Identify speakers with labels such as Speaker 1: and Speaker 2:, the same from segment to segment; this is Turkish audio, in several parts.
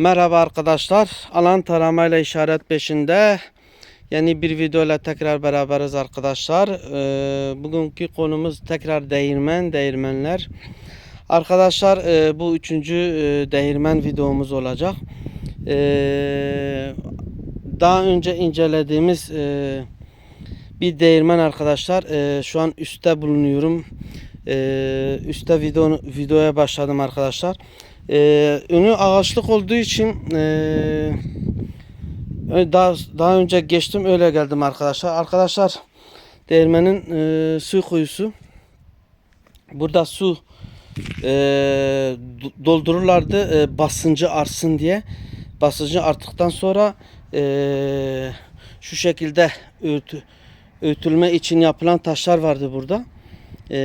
Speaker 1: Merhaba arkadaşlar. Alan taramayla işaret peşinde yeni bir video ile tekrar beraberiz arkadaşlar. Ee, bugünkü konumuz tekrar değirmen, değirmenler. Arkadaşlar e, bu üçüncü e, değirmen videomuz olacak. Ee, daha önce incelediğimiz e, bir değirmen arkadaşlar. E, şu an üstte bulunuyorum. E, üstte video, videoya başladım arkadaşlar. Ee, önü ağaçlık olduğu için ee, daha daha önce geçtim öyle geldim arkadaşlar. Arkadaşlar değirmenin ee, su kuyusu. Burada su do- doldururlardı ee, basıncı artsın diye. Basıncı arttıktan sonra ee, şu şekilde öğütü, öğütülme için yapılan taşlar vardı burada. Ee,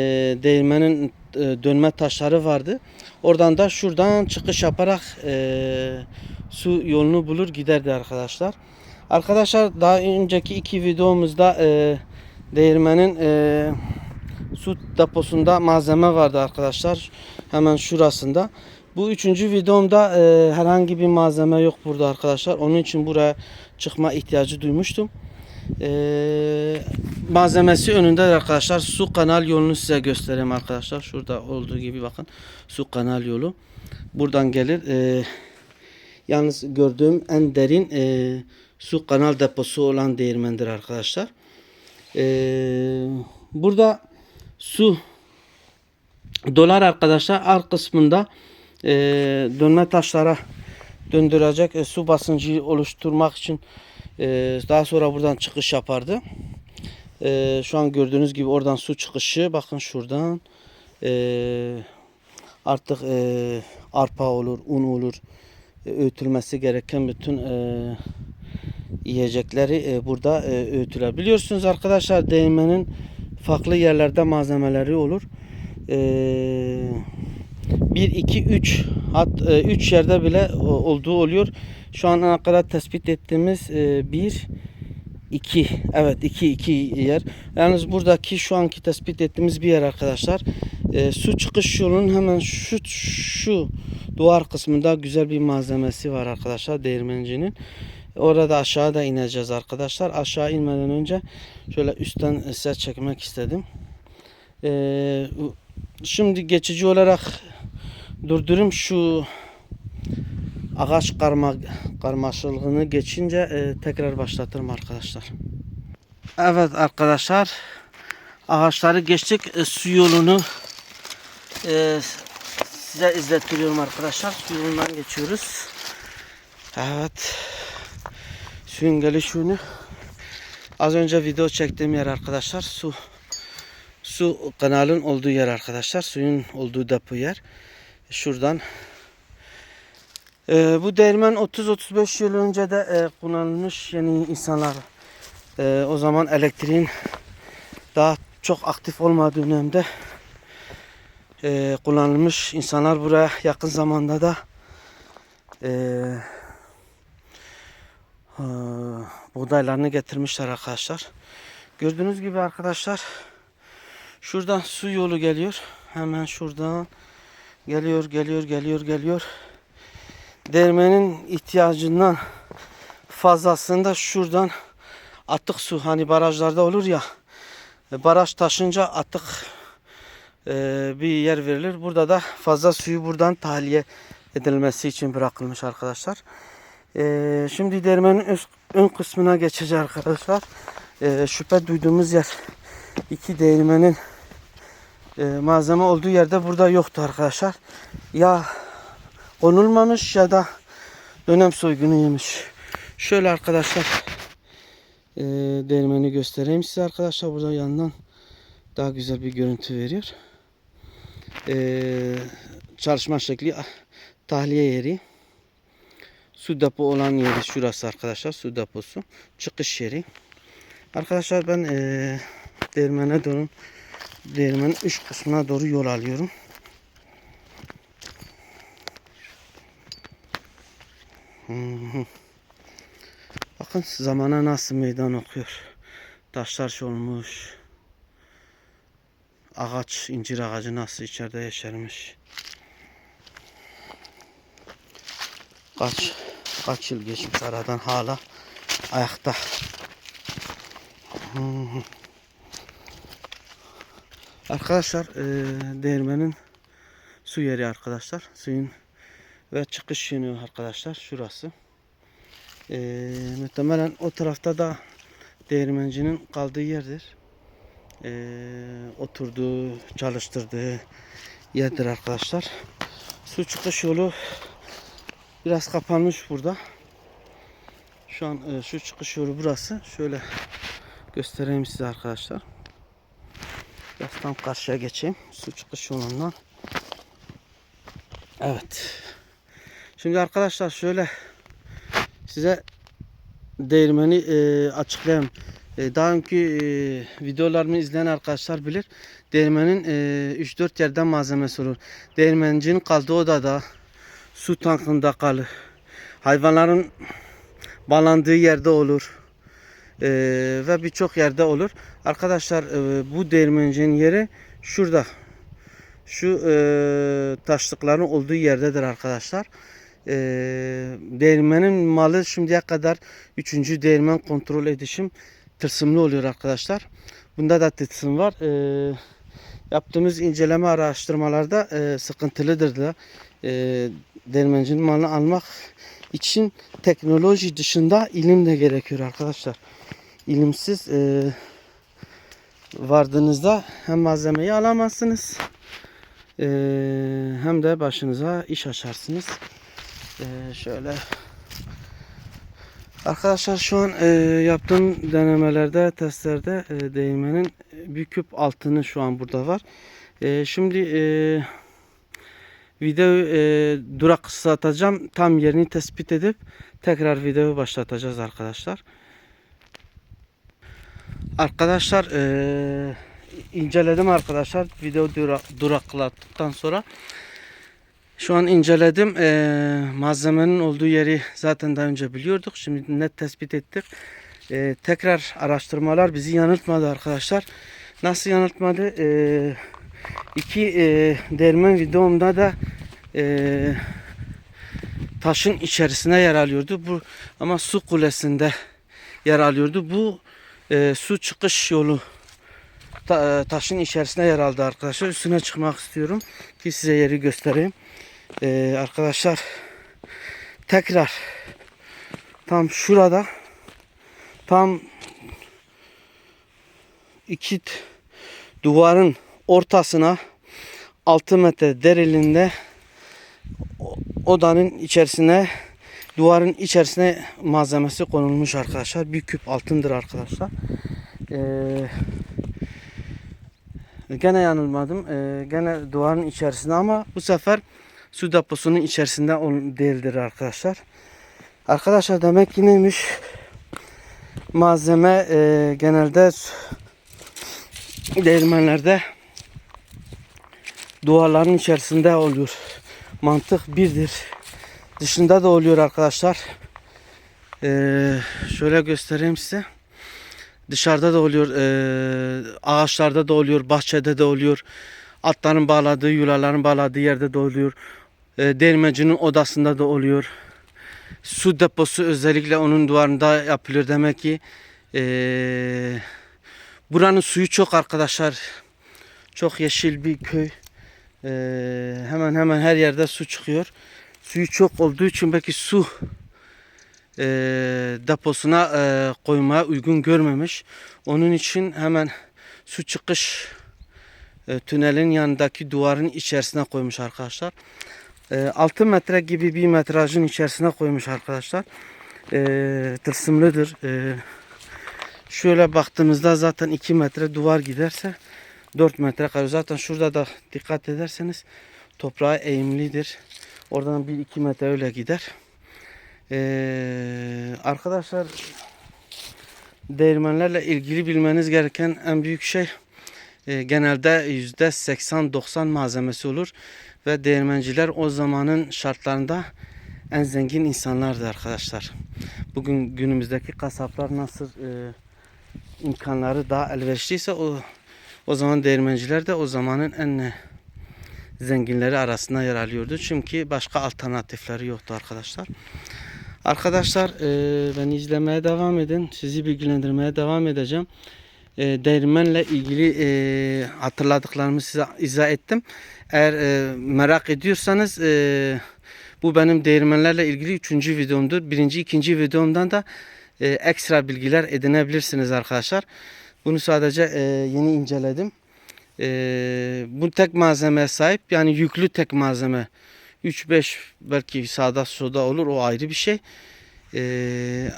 Speaker 1: değirmenin e, dönme taşları vardı. Oradan da şuradan çıkış yaparak e, su yolunu bulur giderdi arkadaşlar. Arkadaşlar daha önceki iki videomuzda e, değirmenin e, su deposunda malzeme vardı arkadaşlar. Hemen şurasında. Bu üçüncü videomda e, herhangi bir malzeme yok burada arkadaşlar. Onun için buraya çıkma ihtiyacı duymuştum. E, malzemesi önünde arkadaşlar. Su kanal yolunu size göstereyim arkadaşlar. Şurada olduğu gibi bakın. Su kanal yolu. Buradan gelir. E, yalnız gördüğüm en derin e, su kanal deposu olan değirmendir arkadaşlar. E, burada su dolar arkadaşlar alt kısmında e, dönme taşlara döndürecek e, su basıncı oluşturmak için e, daha sonra buradan çıkış yapardı. E, şu an gördüğünüz gibi oradan su çıkışı bakın şuradan e, artık e, arpa olur, un olur, e, öğütülmesi gereken bütün e, yiyecekleri e, burada e, öğütüler. Biliyorsunuz arkadaşlar değirmenin farklı yerlerde malzemeleri olur. E, 1, 2, 3 hat 3 yerde bile olduğu oluyor. Şu ana kadar tespit ettiğimiz 1 2 evet 2 2 yer. Yalnız buradaki şu anki tespit ettiğimiz bir yer arkadaşlar. E, su çıkış yolunun hemen şu şu duvar kısmında güzel bir malzemesi var arkadaşlar değirmencinin. Orada aşağıda ineceğiz arkadaşlar. Aşağı inmeden önce şöyle üstten size çekmek istedim. Ee, şimdi geçici olarak durdurum şu ağaç karma karmaşıklığını geçince e, tekrar başlatırım arkadaşlar. Evet arkadaşlar ağaçları geçtik E, su yolunu e, size izletiyorum arkadaşlar. Su yolundan geçiyoruz. Evet. Suyun geliş yönü. Az önce video çektiğim yer arkadaşlar. Su su kanalın olduğu yer arkadaşlar. Suyun olduğu depo yer. Şuradan Ee, bu değirmen 30-35 yıl önce de e, kullanılmış yeni insanlar e, o zaman elektriğin daha çok aktif olmadığı dönemde e, kullanılmış insanlar buraya yakın zamanda da e, e, buğdaylarını getirmişler arkadaşlar. Gördüğünüz gibi arkadaşlar şuradan su yolu geliyor. Hemen şuradan geliyor, geliyor, geliyor, geliyor. Değirmenin ihtiyacından fazlasında şuradan atık su hani barajlarda olur ya e, baraj taşınca atık e, bir yer verilir. Burada da fazla suyu buradan tahliye edilmesi için bırakılmış arkadaşlar. E, şimdi değirmenin üst, ön kısmına geçeceğiz arkadaşlar. E, şüphe duyduğumuz yer iki değirmenin e, malzeme olduğu yerde burada yoktu arkadaşlar. Ya konulmamış ya da dönem soygunu yemiş. Şöyle arkadaşlar e, değirmeni göstereyim size arkadaşlar. Burada yandan daha güzel bir görüntü veriyor. E, çalışma şekli ah, tahliye yeri. Su depo olan yeri şurası arkadaşlar. Su deposu. Çıkış yeri. Arkadaşlar ben e, değirmene doğru değirmenin üst kısmına doğru yol alıyorum. Bakın zamana nasıl meydan okuyor. Taşlar olmuş. Ağaç, incir ağacı nasıl içeride yeşermiş. Kaç kaç yıl geçmiş aradan hala ayakta. Hmm. Arkadaşlar e, değirmenin su yeri arkadaşlar. Suyun ve çıkış yönü arkadaşlar şurası. E, muhtemelen o tarafta da değirmencinin kaldığı yerdir. E, oturduğu, çalıştırdığı yerdir arkadaşlar. Su çıkış yolu biraz kapanmış burada. Şu an e, şu çıkış yolu burası. Şöyle göstereyim size arkadaşlar. Biraz tam karşıya geçeyim. Su çıkış yolundan. Evet. Şimdi arkadaşlar şöyle size değirmeni e, açıklayayım. E, daha önceki e, videolarımı izleyen arkadaşlar bilir. Değirmenin e, 3-4 yerden malzemesi olur. Değirmencinin kaldığı odada, su tankında kalır. Hayvanların bağlandığı yerde olur. E, ve birçok yerde olur. Arkadaşlar e, bu değirmencinin yeri şurada. Şu e, taşlıkların olduğu yerdedir arkadaşlar. E, değirmenin malı şimdiye kadar 3. değirmen kontrol edişim tılsımlı oluyor arkadaşlar. Bunda da tılsım var. E, yaptığımız inceleme araştırmalarda e, sıkıntılıdır da e, değirmencinin malını almak için teknoloji dışında ilim de gerekiyor arkadaşlar. İlimsiz e, vardığınızda hem malzemeyi alamazsınız e, hem de başınıza iş açarsınız. E, şöyle Arkadaşlar şu an e, yaptığım denemelerde, testlerde e, değirmenin bir küp altını şu an burada var. E, şimdi e, videoyu e, durak satacağım. Tam yerini tespit edip tekrar videoyu başlatacağız arkadaşlar. Arkadaşlar e, inceledim arkadaşlar. Video dura, durakladıktan sonra şu an inceledim. Ee, malzemenin olduğu yeri zaten daha önce biliyorduk. Şimdi net tespit ettik. Ee, tekrar araştırmalar bizi yanıltmadı arkadaşlar. Nasıl yanıltmadı? Ee, iki e, dermen videomda da e, taşın içerisine yer alıyordu. Bu ama su kulesinde yer alıyordu. Bu e, su çıkış yolu ta, e, taşın içerisine yer aldı arkadaşlar. Üstüne çıkmak istiyorum ki size yeri göstereyim. Ee, arkadaşlar tekrar tam şurada tam iki duvarın ortasına 6 metre derinliğinde odanın içerisine duvarın içerisine malzemesi konulmuş arkadaşlar. Bir küp altındır arkadaşlar. Ee, gene yanılmadım. Ee, gene duvarın içerisinde ama bu sefer su deposunun içerisinde değildir arkadaşlar. Arkadaşlar demek ki neymiş? Malzeme e, genelde değirmenlerde duvarların içerisinde oluyor. Mantık birdir. Dışında da oluyor arkadaşlar. Ee, şöyle göstereyim size. Dışarıda da oluyor, ee, ağaçlarda da oluyor, bahçede de oluyor. Atların bağladığı, yulaların bağladığı yerde de oluyor. E, değirmencinin odasında da oluyor. Su deposu özellikle onun duvarında yapılıyor. Demek ki e, buranın suyu çok arkadaşlar. Çok yeşil bir köy. E, hemen hemen her yerde su çıkıyor. Suyu çok olduğu için belki su e, deposuna e, koymaya uygun görmemiş. Onun için hemen su çıkış e, tünelin yanındaki duvarın içerisine koymuş arkadaşlar. E, 6 metre gibi bir metrajın içerisine koymuş arkadaşlar. E, tılsımlıdır. E, şöyle baktığımızda zaten 2 metre duvar giderse 4 metre kalıyor. Zaten şurada da dikkat ederseniz toprağı eğimlidir. Oradan 1-2 metre öyle gider. E, arkadaşlar değirmenlerle ilgili bilmeniz gereken en büyük şey e, genelde %80-90 malzemesi olur ve değirmenciler o zamanın şartlarında en zengin insanlardı arkadaşlar. Bugün günümüzdeki kasaplar nasıl e, imkanları daha elverişliyse o o zaman değirmenciler de o zamanın en zenginleri arasında yer alıyordu. Çünkü başka alternatifleri yoktu arkadaşlar. Arkadaşlar e, beni izlemeye devam edin. Sizi bilgilendirmeye devam edeceğim. E, değirmenle ilgili e, hatırladıklarımı size izah ettim. Eğer e, merak ediyorsanız e, bu benim değirmenlerle ilgili üçüncü videomdur. Birinci, ikinci videomdan da e, ekstra bilgiler edinebilirsiniz arkadaşlar. Bunu sadece e, yeni inceledim. E, bu tek malzemeye sahip yani yüklü tek malzeme. 3-5 belki sağda soda olur o ayrı bir şey. E,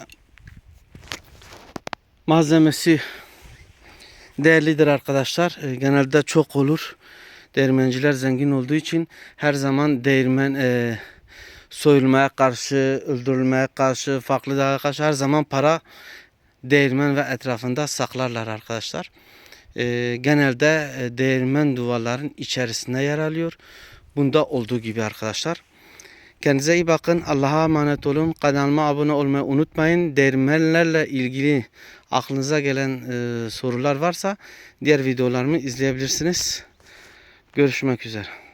Speaker 1: malzemesi değerlidir arkadaşlar. E, genelde çok olur. Değirmenciler zengin olduğu için her zaman değirmen e, soyulmaya karşı, öldürülmeye karşı, farklı dağa karşı her zaman para değirmen ve etrafında saklarlar arkadaşlar. E, genelde e, değirmen duvarların içerisinde yer alıyor. Bunda olduğu gibi arkadaşlar. Kendinize iyi bakın. Allah'a emanet olun. Kanalıma abone olmayı unutmayın. Değirmenlerle ilgili aklınıza gelen e, sorular varsa diğer videolarımı izleyebilirsiniz. Görüşmek üzere.